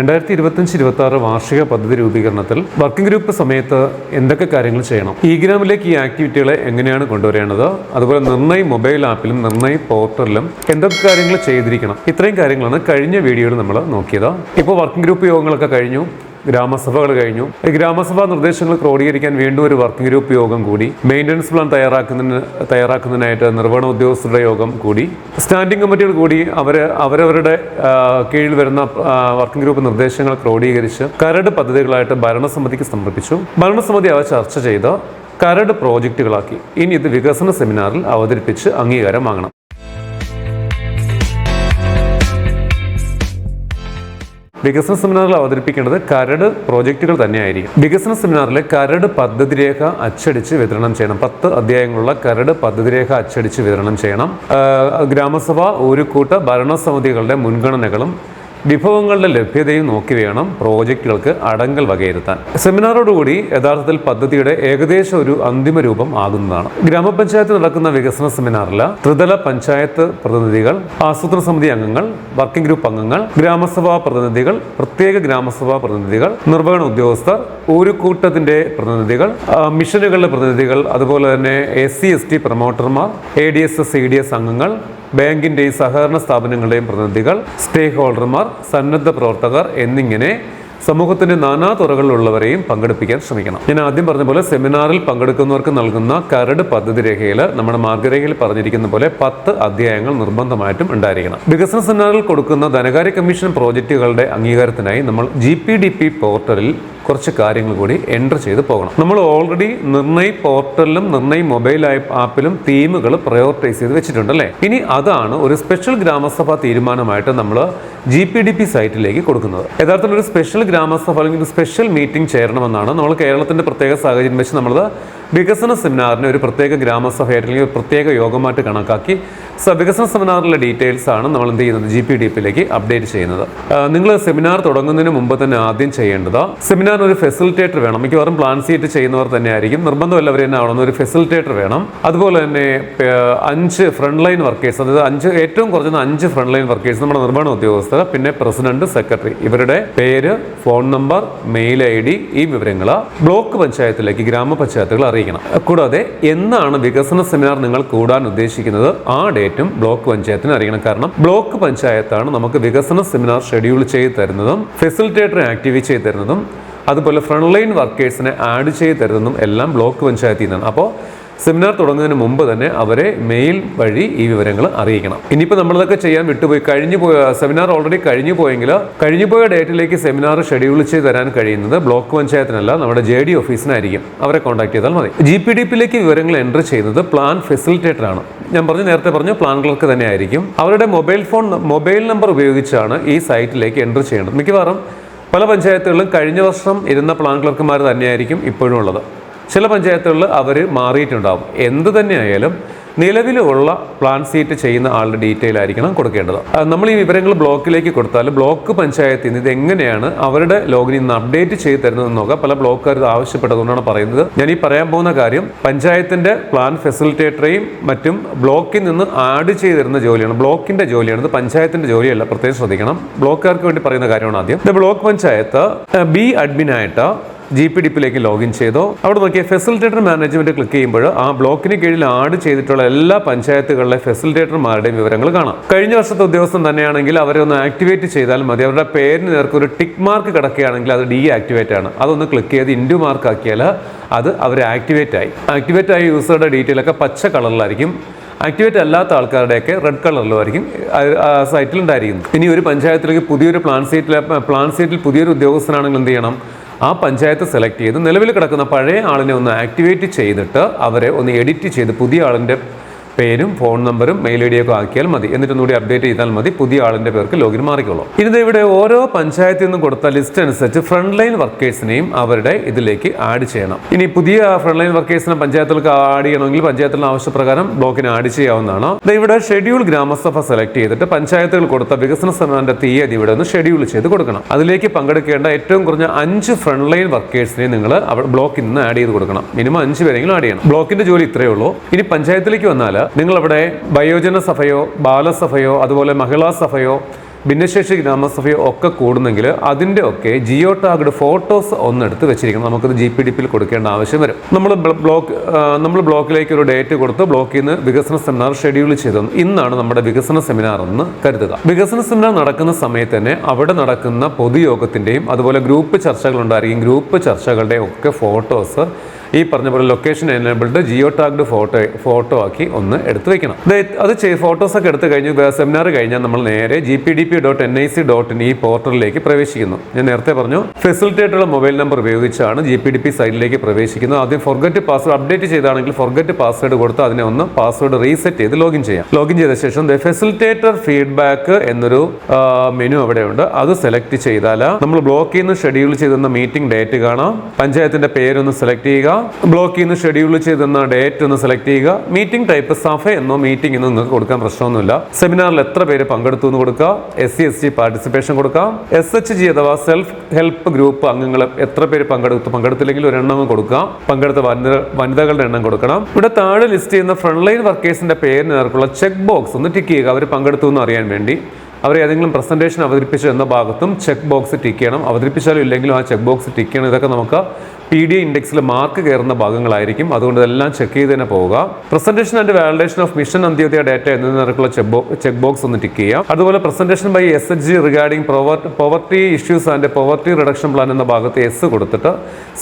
രണ്ടായിരത്തി ഇരുപത്തഞ്ച് ഇരുപത്തി ആറ് വാർഷിക പദ്ധതി രൂപീകരണത്തിൽ വർക്കിംഗ് ഗ്രൂപ്പ് സമയത്ത് എന്തൊക്കെ കാര്യങ്ങൾ ചെയ്യണം? ഈ ഗ്രാമിലേക്ക് ഈ ആക്ടിവിറ്റികളെ എങ്ങനെയാണ് കൊണ്ടുവരേണ്ടത്? അതുപോലെ നിർണയ് മൊബൈൽ ആപ്പിലും നിർണയ് പോർട്ടലിലും എന്തൊക്കെ കാര്യങ്ങൾ ചെയ്തിരിക്കണം? ഇത്രയും കാര്യങ്ങളാണ് കഴിഞ്ഞ വീഡിയോയിൽ നമ്മൾ നോക്കിയത്. ഇപ്പോൾ വർക്കിംഗ് ഗ്രൂപ്പ് യോഗങ്ങളൊക്കെ കഴിഞ്ഞു. ഗ്രാമസഭകൾ കഴിഞ്ഞു. ഗ്രാമസഭാ നിർദ്ദേശങ്ങൾ ക്രോഡീകരിക്കാൻ വീണ്ടും ഒരു വർക്കിംഗ് ഗ്രൂപ്പ് യോഗം കൂടി. മെയിന്റനൻസ് പ്ലാൻ തയ്യാറാക്കുന്നതിന് തയ്യാറാക്കുന്നതിനായിട്ട് നിർവഹണ ഉദ്യോഗസ്ഥരുടെ യോഗം കൂടി. സ്റ്റാൻഡിംഗ് കമ്മിറ്റികൾ കൂടി അവർ അവരവരുടെ കീഴിൽ വരുന്ന വർക്കിംഗ് ഗ്രൂപ്പ് നിർദ്ദേശങ്ങൾ ക്രോഡീകരിച്ച് കരട് പദ്ധതികളായിട്ട് ഭരണസമിതിക്ക് സമർപ്പിച്ചു. ഭരണസമിതി അവ ചർച്ച ചെയ്ത് കരട് പ്രോജക്റ്റുകളാക്കി ഇനി ഇത് വികസന സെമിനാറിൽ അവതരിപ്പിച്ച് അംഗീകാരം വാങ്ങണം. വികസന സെമിനാറിൽ അവതരിപ്പിക്കേണ്ടത് കരട് പ്രോജക്റ്റുകൾ തന്നെയായിരിക്കും. വികസന സെമിനാറിലെ കരട് പദ്ധതി രേഖ അച്ചടിച്ച് വിതരണം ചെയ്യണം. പത്ത് അധ്യായങ്ങളുള്ള കരട് പദ്ധതി രേഖ അച്ചടിച്ച് വിതരണം ചെയ്യണം. ഗ്രാമസഭ ഒരു കൂട്ട ഭരണസമിതികളുടെ മുൻഗണനകളും വിഭവങ്ങളുടെ ലഭ്യതയും നോക്കി വേണം പ്രോജക്റ്റുകൾക്ക് അടങ്കൽ വകയിരുത്താൻ. സെമിനാറോടുകൂടി യഥാർത്ഥത്തിൽ പദ്ധതിയുടെ ഏകദേശം ഒരു അന്തിമ രൂപം ആകുന്നതാണ്. ഗ്രാമപഞ്ചായത്ത് നടക്കുന്ന വികസന സെമിനാറിൽ ത്രിതല പഞ്ചായത്ത് പ്രതിനിധികൾ ആസൂത്രണ സമിതി അംഗങ്ങൾ വർക്കിംഗ് ഗ്രൂപ്പ് അംഗങ്ങൾ ഗ്രാമസഭാ പ്രതിനിധികൾ പ്രത്യേക ഗ്രാമസഭാ പ്രതിനിധികൾ നിർവഹണ ഉദ്യോഗസ്ഥർ ഒരു കൂട്ടത്തിന്റെ പ്രതിനിധികൾ മിഷനുകളുടെ പ്രതിനിധികൾ അതുപോലെ തന്നെ S C S T പ്രൊമോട്ടർമാർ A D S S C D S അംഗങ്ങൾ ബാങ്കിന്റെയും സഹകരണ സ്ഥാപനങ്ങളുടെയും പ്രതിനിധികൾ സ്റ്റേക്ക് ഹോൾഡർമാർ സന്നദ്ധ പ്രവർത്തകർ എന്നിങ്ങനെ സമൂഹത്തിന്റെ നാനാ തുറകളിലുള്ളവരെയും പങ്കെടുപ്പിക്കാൻ ശ്രമിക്കണം. ഞാൻ ആദ്യം പറഞ്ഞ പോലെ സെമിനാറിൽ പങ്കെടുക്കുന്നവർക്ക് നൽകുന്ന കരട് പദ്ധതി രേഖയിൽ നമ്മുടെ മാർഗരേഖയിൽ പറഞ്ഞിരിക്കുന്ന പോലെ പത്ത് അധ്യായങ്ങൾ നിർബന്ധമായിട്ടും ഉണ്ടായിരിക്കണം. വികസന സെമിനാറിൽ കൊടുക്കുന്ന ധനകാര്യ കമ്മീഷൻ പ്രോജക്റ്റുകളുടെ അംഗീകാരത്തിനായി നമ്മൾ ജി പോർട്ടലിൽ കുറച്ച് കാര്യങ്ങൾ കൂടി എന്റർ ചെയ്ത് പോകണം. നമ്മൾ ഓൾറെഡി നിർണയ് പോർട്ടലിലും നിർണയ് മൊബൈൽ ആപ്പ് ആപ്പിലും തീമുകൾ പ്രയോറിറ്റൈസ് ചെയ്ത് വെച്ചിട്ടുണ്ട് അല്ലേ? ഇനി അതാണ് ഒരു സ്പെഷ്യൽ ഗ്രാമസഭ തീരുമാനമായിട്ട് നമ്മൾ ജി പി ഡി പി സൈറ്റിലേക്ക് കൊടുക്കുന്നത്. യഥാർത്ഥത്തിൽ ഒരു സ്പെഷ്യൽ ഗ്രാമസഭ അല്ലെങ്കിൽ ഒരു സ്പെഷ്യൽ മീറ്റിംഗ് ചേരണമെന്നാണ് നമ്മൾ കേരളത്തിന്റെ പ്രത്യേക സാഹചര്യം വെച്ച് നമ്മൾ വികസന സെമിനാറിനെ ഒരു പ്രത്യേക ഗ്രാമസഭയായിട്ട് അല്ലെങ്കിൽ ഒരു പ്രത്യേക യോഗമായിട്ട് കണക്കാക്കി സോ വികസന സെമിനാറിലെ ഡീറ്റെയിൽസ് ആണ് നമ്മൾ എന്ത് ചെയ്യുന്നത്? ജി പി ഡി പിയിലേക്ക് അപ്ഡേറ്റ് ചെയ്യുന്നത്. നിങ്ങൾ സെമിനാർ തുടങ്ങുന്നതിന് മുമ്പ് തന്നെ ആദ്യം ചെയ്യേണ്ടത് സെമിനാറിന് ഒരു ഫെസിലിറ്റേറ്റർ വേണം. മിക്കവാറും പ്ലാൻ സീറ്റ് ചെയ്യുന്നവർ തന്നെ ആയിരിക്കും നിർബന്ധമല്ല അവർ തന്നെ ആവണം. ഒരു ഫെസിലിറ്റേറ്റർ വേണം. അതുപോലെ തന്നെ അഞ്ച് ഫ്രണ്ട് ലൈൻ വർക്കേഴ്സ് അതായത് അഞ്ച് ഏറ്റവും കുറഞ്ഞത് അഞ്ച് ഫ്രണ്ട് ലൈൻ വർക്കേഴ്സ് നമ്മുടെ നിർമ്മാണ ഉദ്യോഗസ്ഥർ പിന്നെ പ്രസിഡന്റ് സെക്രട്ടറി. ഇവരുടെ പേര് phone number mail I D ഈ വിവരങ്ങൾ ബ്ലോക്ക് പഞ്ചായത്തിലേക്ക് ഗ്രാമപഞ്ചായത്തുകൾ അറിയിക്കണം. കൂടാതെ എന്നാണ് വികസന സെമിനാർ നിങ്ങൾ കൂടാൻ ഉദ്ദേശിക്കുന്നത്? ആ ഡേറ്റും ബ്ലോക്ക് പഞ്ചായത്തിന് അറിയണം. കാരണം ബ്ലോക്ക് പഞ്ചായത്താണ് നമുക്ക് വികസന സെമിനാർ ഷെഡ്യൂൾ ചെയ്ത് തരുന്നതും ഫെസിലിറ്റേറ്റർ ആക്ടിവേറ്റ് ചെയ്ത് തരുന്നതും അതുപോലെ ഫ്രണ്ട് ലൈൻ വർക്കേഴ്സിനെ ആഡ് ചെയ്ത് തരുന്നതും എല്ലാം ബ്ലോക്ക് പഞ്ചായത്തിൽ നിന്നാണ്. അപ്പോൾ സെമിനാർ തുടങ്ങുന്നതിന് മുമ്പ് തന്നെ അവരെ മെയിൽ വഴി ഈ വിവരങ്ങൾ അറിയിക്കണം. ഇനിയിപ്പോൾ നമ്മളിതൊക്കെ ചെയ്യാൻ വിട്ടുപോയി കഴിഞ്ഞു പോയ സെമിനാർ ഓൾറെഡി കഴിഞ്ഞു പോയെങ്കിൽ കഴിഞ്ഞു പോയ ഡേറ്റിലേക്ക് സെമിനാർ ഷെഡ്യൂൾ ചെയ്ത് തരാൻ കഴിയുന്നത് ബ്ലോക്ക് പഞ്ചായത്തിനല്ല നമ്മുടെ ജെ ഡി ഓഫീസിനായിരിക്കും അവരെ കോൺടാക്ട് ചെയ്താൽ മതി. ജി പി ഡി പിയിലേക്ക് വിവരങ്ങൾ എന്റർ ചെയ്യുന്നത് പ്ലാൻ ഫെസിലിറ്റേറ്ററാണ് ഞാൻ പറഞ്ഞു നേരത്തെ പറഞ്ഞു പ്ലാൻ ക്ലർക്ക് തന്നെ ആയിരിക്കും അവരുടെ മൊബൈൽ ഫോൺ മൊബൈൽ നമ്പർ ഉപയോഗിച്ചാണ് ഈ സൈറ്റിലേക്ക് എന്റർ ചെയ്യേണ്ടത്. മിക്കവാറും പല പഞ്ചായത്തുകളിലും കഴിഞ്ഞ വർഷം ഇരുന്ന പ്ലാൻ ക്ലർക്കുമാർ തന്നെയായിരിക്കും ഇപ്പോഴും ഉള്ളത്. ചില പഞ്ചായത്തുകളിൽ അവർ മാറിയിട്ടുണ്ടാകും എന്ത് തന്നെയായാലും നിലവിലുള്ള പ്ലാൻ സീറ്റ് ചെയ്യുന്ന ആളുടെ ഡീറ്റെയിൽ ആയിരിക്കണം കൊടുക്കേണ്ടത്. നമ്മൾ ഈ വിവരങ്ങൾ ബ്ലോക്കിലേക്ക് കൊടുത്താൽ ബ്ലോക്ക് പഞ്ചായത്തിൽ നിന്ന് ഇത് എങ്ങനെയാണ് അവരുടെ ലോഗിനിൽ നിന്ന് അപ്ഡേറ്റ് ചെയ്ത് തരുന്നതെന്ന് നോക്കാം. പല ബ്ലോക്കുകാർ ഇത് ആവശ്യപ്പെട്ടതുകൊണ്ടാണ് പറയുന്നത്. ഞാൻ ഈ പറയാൻ പോകുന്ന കാര്യം പഞ്ചായത്തിന്റെ പ്ലാൻ ഫെസിലിറ്റേറ്ററെയും മറ്റും ബ്ലോക്കിൽ നിന്ന് ആഡ് ചെയ്ത് തരുന്ന ജോലിയാണ്. ബ്ലോക്കിന്റെ ജോലിയാണ്. ഇത് പഞ്ചായത്തിന്റെ ജോലിയല്ല പ്രത്യേകം ശ്രദ്ധിക്കണം. ബ്ലോക്കുകാർക്ക് വേണ്ടി പറയുന്ന കാര്യമാണ് ആദ്യം. ബ്ലോക്ക് പഞ്ചായത്ത് ബി അഡ്മിനായിട്ട് ജി പി ഡിപ്പിലേക്ക് ലോഗിൻ ചെയ്തോ. അവിടെ നോക്കിയ ഫെസിലിറ്റേറ്റർ മാനേജ്മെന്റ് ക്ലിക്ക് ചെയ്യുമ്പോൾ ആ ബ്ലോക്കിന് കീഴിൽ ആഡ് ചെയ്തിട്ടുള്ള എല്ലാ പഞ്ചായത്തുകളിലെ ഫെസിലിറ്റേറ്റർമാരുടെയും വിവരങ്ങൾ കാണാം. കഴിഞ്ഞ വർഷത്തെ ഉദ്യോഗസ്ഥൻ തന്നെയാണെങ്കിൽ അവരെ ഒന്ന് ആക്ടിവേറ്റ് ചെയ്താൽ മതി. അവരുടെ പേരിന് നേർക്ക് ഒരു ടിക്ക് മാർക്ക് കിടക്കുകയാണെങ്കിൽ അത് ഡി ആക്ടിവേറ്റ് ആണ്. അതൊന്ന് ക്ലിക്ക് ചെയ്ത് ഇൻഡു മാർക്ക് ആക്കിയാൽ അത് അവർ ആക്ടിവേറ്റ് ആയി. ആക്ടിവേറ്റ് ആയ യൂസറുടെ ഡീറ്റെയിൽ ഒക്കെ പച്ച കളറിലായിരിക്കും. ആക്ടിവേറ്റ് അല്ലാത്ത ആൾക്കാരുടെയൊക്കെ റെഡ് കളറിലുമായിരിക്കും. സൈറ്റിൽ ഉണ്ടായിരിക്കുന്നത് ഇനി ഒരു പഞ്ചായത്തിലേക്ക് പുതിയൊരു പ്ലാൻ സീറ്റിലെ പ്ലാൻ സീറ്റിൽ പുതിയൊരു ഉദ്യോഗസ്ഥനാണെങ്കിൽ എന്ത് ചെയ്യണം? ആ പഞ്ചായത്ത് സെലക്ട് ചെയ്ത് നിലവിൽ കിടക്കുന്ന പഴയ ആളിനെ ഒന്ന് ആക്ടിവേറ്റ് ചെയ്തിട്ട് അവരെ ഒന്ന് എഡിറ്റ് ചെയ്ത് പുതിയ ആളിന്റെ പേരും ഫോൺ നമ്പറും മെയിൽ ഐ ഡിയൊക്കെ ആക്കിയാൽ മതി. എന്നിട്ടൊന്നും കൂടി അപ്ഡേറ്റ് ചെയ്താൽ മതി. പുതിയ ആളിന്റെ പേർക്ക് ലോഗിൻ മാറിക്കോളും. ദേ ഇവിടെ ഓരോ പഞ്ചായത്തിൽ നിന്നും കൊടുത്ത ലിസ്റ്റ് അനുസരിച്ച് ഫ്രണ്ട് ലൈൻ വർക്കേഴ്സിനെയും അവരുടെ ഇതിലേക്ക് ആഡ് ചെയ്യണം. ഇനി പുതിയ ഫ്രണ്ട് ലൈൻ വർക്കേഴ്സിനെ പഞ്ചായത്തിലേക്ക് ആഡ് ചെയ്യണമെങ്കിൽ പഞ്ചായത്തിലെ ആവശ്യപ്രകാരം ബ്ലോക്കിന് ആഡ് ചെയ്യാവുന്നതാണ്. ഇവിടെ ഷെഡ്യൂൾ ഗ്രാമസഭ സെലക്ട് ചെയ്തിട്ട് പഞ്ചായത്തുകൾ കൊടുത്ത വികസന സമയത്തിന്റെ തീയതി ഇവിടെ ഒന്ന് ഷെഡ്യൂൾ ചെയ്ത് കൊടുക്കണം. അതിലേക്ക് പങ്കെടുക്കേണ്ട ഏറ്റവും കുറഞ്ഞ അഞ്ച് ഫ്രണ്ട് ലൈൻ വർക്കേഴ്സിനെ നിങ്ങൾ ബ്ലോക്കിൽ നിന്ന് ആഡ് ചെയ്ത് കൊടുക്കണം. മിനിമം അഞ്ച് പേരെങ്കിലും ആഡ് ചെയ്യണം. ബ്ലോക്കിന്റെ ജോലി ഇത്രയേ ഉള്ളൂ. ഇനി പഞ്ചായത്തിലേക്ക് വന്നാൽ നിങ്ങൾ അവിടെ വയോജന സഭയോ ബാലസഭയോ അതുപോലെ മഹിളാ സഭയോ ഭിന്നശേഷി ഗ്രാമസഭയോ ഒക്കെ കൂടുന്നെങ്കിൽ അതിന്റെ ഒക്കെ ജിയോ ടാഗ്ഡ് ഫോട്ടോസ് ഒന്നെടുത്ത് വെച്ചിരിക്കണം. നമുക്കത് ജി പി ഡി പിയിൽ കൊടുക്കേണ്ട ആവശ്യം വരും. നമ്മൾ ബ്ലോക്ക് നമ്മൾ ബ്ലോക്കിലേക്ക് ഒരു ഡേറ്റ് കൊടുത്ത് ബ്ലോക്കിൽ നിന്ന് വികസന സെമിനാർ ഷെഡ്യൂൾ ചെയ്തു. ഇന്നാണ് നമ്മുടെ വികസന സെമിനാർ എന്ന് കരുതുക. വികസന സെമിനാർ നടക്കുന്ന സമയത്ത് തന്നെ അവിടെ നടക്കുന്ന പൊതുയോഗത്തിന്റെയും അതുപോലെ ഗ്രൂപ്പ് ചർച്ചകളുണ്ടായിരിക്കും. ഗ്രൂപ്പ് ചർച്ചകളുടെയും ഒക്കെ ഫോട്ടോസ് ഈ പറഞ്ഞ പോലെ location enabled geo tagged photo photo ആക്കി ഒന്ന് എടുത്ത് വെക്കണം. അത് ഫോട്ടോസ് ഒക്കെ എടുത്തു കഴിഞ്ഞ് സെമിനാർ കഴിഞ്ഞാൽ നമ്മൾ നേരെ G P D P dot N I C dot in ഈ പോർട്ടലിലേക്ക് പ്രവേശിക്കുന്നു. ഞാൻ നേരത്തെ പറഞ്ഞു ഫെസിലിറ്റേറ്റുള്ള മൊബൈൽ നമ്പർ ഉപയോഗിച്ചാണ് ജി പി ഡി പി സൈറ്റിലേക്ക് പ്രവേശിക്കുന്നത്. ആദ്യം ഫോർഗറ്റ് പാസ്വേഡ് അപ്ഡേറ്റ് ചെയ്താണെങ്കിൽ ഫോർഗറ്റ് പാസ്വേഡ് കൊടുത്ത് അതിനെ ഒന്ന് പാസ്വേഡ് റീസെറ്റ് ചെയ്ത് ലോഗിൻ ചെയ്യാം. ലോഗിൻ ചെയ്ത ശേഷം ഫെസിലിറ്റേറ്റർ ഫീഡ്ബാക്ക് എന്നൊരു മെനു അവിടെയുണ്ട്. അത് സെലക്ട് ചെയ്താൽ നമ്മൾ ബ്ലോക്ക് ചെയ്യുന്ന ഷെഡ്യൂൾ ചെയ്തിരുന്ന മീറ്റിംഗ് ഡേറ്റ് കാണാം. പഞ്ചായത്തിന്റെ പേരൊന്ന് സെലക്ട് ചെയ്യുക. ബ്ലോക്കിൽ ചെയ്യുന്ന ഷെഡ്യൂൾ ചെയ്തെന്ന ഡേറ്റ് ഒന്ന് സെലക്ട് ചെയ്യുക. മീറ്റിംഗ് ടൈപ്പ് സഫ എന്നോ മീറ്റിംഗ് എന്നോ നിങ്ങൾക്ക് കൊടുക്കാൻ പ്രശ്നമൊന്നുമില്ല. സെമിനാറിൽ എത്ര പേര് പങ്കെടുത്തു എന്ന് കൊടുക്കുക. S C S T participation കൊടുക്കാം. എസ് എച്ച് ജി അഥവാ സെൽഫ് ഹെൽപ്പ് ഗ്രൂപ്പ് അംഗങ്ങൾ എത്ര പേര് പങ്കെടുത്തു പങ്കെടുത്തില്ലെങ്കിൽ ഒരെണ്ണം കൊടുക്കാം. പങ്കെടുത്ത വനിതകളുടെ എണ്ണം കൊടുക്കണം. ഇവിടെ താഴെ ലിസ്റ്റ് ചെയ്യുന്ന ഫ്രണ്ട് ലൈൻ വർക്കേഴ്സിന്റെ പേരിന് നേർക്കുള്ള ചെക്ക് ബോക്സ് ഒന്ന് ടിക്ക് ചെയ്യുക. അവർ പങ്കെടുത്തു എന്ന് അറിയാൻ വേണ്ടി. അവർ ഏതെങ്കിലും പ്രസന്റേഷൻ അവതരിപ്പിച്ചു എന്ന ഭാഗത്തും ചെക്ക് ബോക്സ് ടിക്ക് ചെയ്യണം. അവതരിപ്പിച്ചാലും ഇല്ലെങ്കിലും ആ ചെക്ക് ബോക്സ് ടിക്ക് ചെയ്യണം. ഇതൊക്കെ നമുക്ക് പി ഡി ഇൻഡെക്സിൽ മാർക്ക് കയറുന്ന ഭാഗങ്ങളായിരിക്കും. അതുകൊണ്ട് ഇതെല്ലാം ചെക്ക് ചെയ്ത് തന്നെ പോവുക. Presentation and validation of mission Antyodaya data എന്നതിനുള്ള ചെക്ക് ബോക്സ് ഒന്ന് ടിക്ക് ചെയ്യാം അതുപോലെ presentation by S H G regarding poverty issues and poverty reduction plan എന്ന ഭാഗത്ത് എസ് കൊടുത്തിട്ട്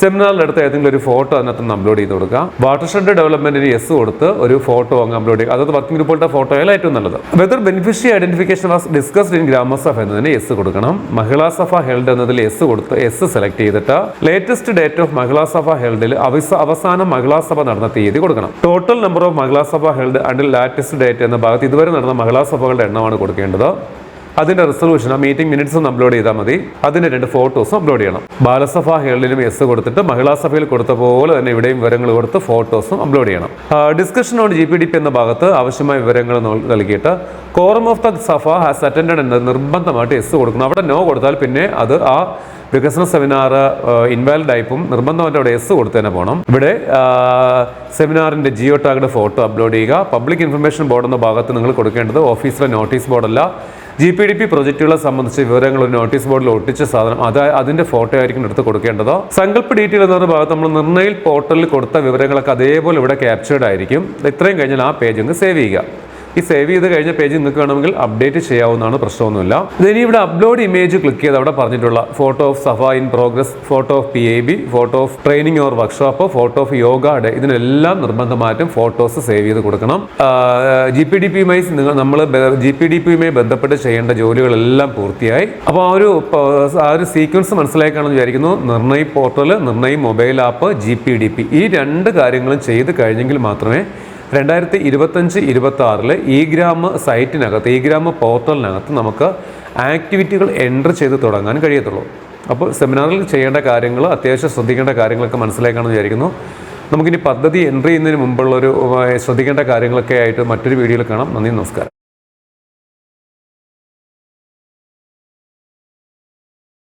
സെമിനാറിൽ എടുത്ത ഏതെങ്കിലും ഒരു ഫോട്ടോ അതിനകത്ത് അപ്ലോഡ് ചെയ്ത് കൊടുക്കുക. വാട്ടർഷെഡ് ഡെവലപ്മെന്റിന് എസ് കൊടുത്ത് ഒരു ഫോട്ടോ അങ്ങ് അപ്ലോഡ് ചെയ്യുക. അതായത് വർക്കിംഗ് ഗ്രൂപ്പുകളുടെ ഫോട്ടോ ആയാലും ഏറ്റവും നല്ലത്. Whether beneficiary identification was discussed in Gram Sabha എന്നതിന് എസ് കൊടുക്കണം. മഹിളാ സഭ ഹെൽഡ് എന്നതിൽ എസ് കൊടുത്ത് എസ് സെലക്ട് ചെയ്തിട്ട് latest date of Mahila Sabha ഹെൽഡിൽ അവസാനം മഹിളാ സഭ നടന്ന തീയതി കൊടുക്കണം. ടോട്ടൽ നമ്പർ ഓഫ് മഹിളാ സഭ ഹെൽഡ് അണ്ടിൽ ലാറ്റസ്റ്റ് ഡേറ്റ് എന്ന ഭാഗത്ത് ഇതുവരെ നടന്ന മഹിളാ സഭകളുടെ എണ്ണമാണ് കൊടുക്കേണ്ടത്. അതിന്റെ റെസൊല്യൂഷൻ ആ മീറ്റിംഗ് മിനിറ്റ്സ് അപ്ലോഡ് ചെയ്താൽ മതി. അതിന്റെ രണ്ട് ഫോട്ടോസും അപ്ലോഡ് ചെയ്യണം. ബാലസഭ ഹേളിലും എസ് കൊടുത്തിട്ട് മഹിളാ സഭയിൽ കൊടുത്ത പോലെ തന്നെ ഇവിടെയും വിവരങ്ങൾ കൊടുത്ത് ഫോട്ടോസും അപ്ലോഡ് ചെയ്യണം. Discussion on G P D P എന്ന ഭാഗത്ത് ആവശ്യമായ വിവരങ്ങൾ നൽ- നൽകിയിട്ട് quorum of the Sabha has attend എന്ന് നിർബന്ധമായിട്ട് എസ് കൊടുക്കണം. അവിടെ നോ കൊടുത്താൽ പിന്നെ അത് ആ വികസന സെമിനാർ ഇൻവാലിഡ് ആയിപ്പും നിർബന്ധമായിട്ട് അവിടെ എസ് കൊടുത്തു തന്നെ പോകണം ഇവിടെ സെമിനാറിന്റെ ജിയോ ടാഗഡ് ഫോട്ടോ അപ്ലോഡ് ചെയ്യുക. പബ്ലിക് ഇൻഫർമേഷൻ ബോർഡ് എന്ന ഭാഗത്ത് നിങ്ങൾ കൊടുക്കേണ്ടത് ഓഫീസിലെ നോട്ടീസ് ബോർഡല്ല ജി പി ഡി പി പ്രൊജക്റ്റുകളെ സംബന്ധിച്ച് വിവരങ്ങൾ ഒരു നോട്ടീസ് ബോർഡിൽ ഒട്ടിച്ച സാധനം അത് അതിന്റെ ഫോട്ടോ ആയിരിക്കും എടുത്ത് കൊടുക്കേണ്ടത്. സങ്കല്പ ഡീറ്റെയിൽ എന്ന് പറഞ്ഞ ഭാഗത്ത് നമ്മൾ നിർണയിൽ പോർട്ടലിൽ കൊടുത്ത വിവരങ്ങളൊക്കെ അതേപോലെ ഇവിടെ ക്യാപ്ചേർഡ് ആയിരിക്കും. ഇത്രയും കഴിഞ്ഞാൽ ആ പേജ് അങ്ങ് സേവ് ചെയ്യുക. ഈ സേവ് ചെയ്ത് കഴിഞ്ഞ പേജ് നിങ്ങൾക്ക് വേണമെങ്കിൽ അപ്ഡേറ്റ് ചെയ്യാവുന്നതാണ് പ്രശ്നമൊന്നുമില്ല. ഇനി ഇവിടെ അപ്ലോഡ് ഇമേജ് ക്ലിക്ക് ചെയ്ത് അവിടെ പറഞ്ഞിട്ടുള്ള photo of Sabha in progress photo of P A B photo of training or workshop photo of yoga day ഇതിനെല്ലാം നിർബന്ധമായിട്ടും ഫോട്ടോസ് സേവ് ചെയ്ത് കൊടുക്കണം. ജി പി ഡി പിയുമായി നിങ്ങൾ നമ്മൾ ജി പി ഡി പിയുമായി ബന്ധപ്പെട്ട് ചെയ്യേണ്ട ജോലികളെല്ലാം പൂർത്തിയായി. അപ്പോൾ ആ ഒരു ആ ഒരു സീക്വൻസ് മനസ്സിലാക്കാണെന്ന് വിചാരിക്കുന്നു. Nirnay portal Nirnay mobile app G P D P ഈ രണ്ട് കാര്യങ്ങളും ചെയ്ത് കഴിഞ്ഞെങ്കിൽ മാത്രമേ രണ്ടായിരത്തി ഇരുപത്തഞ്ച് ഇരുപത്തി ആറിൽ ഇ ഗ്രാമ സൈറ്റിനകത്ത് ഇ ഗ്രാമ പോർട്ടലിനകത്ത് നമുക്ക് ആക്ടിവിറ്റികൾ എന്റർ ചെയ്ത് തുടങ്ങാൻ കഴിയത്തുള്ളൂ. അപ്പോൾ സെമിനാറിൽ ചെയ്യേണ്ട കാര്യങ്ങൾ അത്യാവശ്യം ശ്രദ്ധിക്കേണ്ട കാര്യങ്ങളൊക്കെ മനസ്സിലാക്കാണെന്ന് വിചാരിക്കുന്നു. നമുക്കിനി പദ്ധതി എന്റർ ചെയ്യുന്നതിന് മുമ്പുള്ളൊരു ശ്രദ്ധിക്കേണ്ട കാര്യങ്ങളൊക്കെ ആയിട്ട് മറ്റൊരു വീഡിയോയിൽ കാണാം. നന്ദി നമസ്കാരം.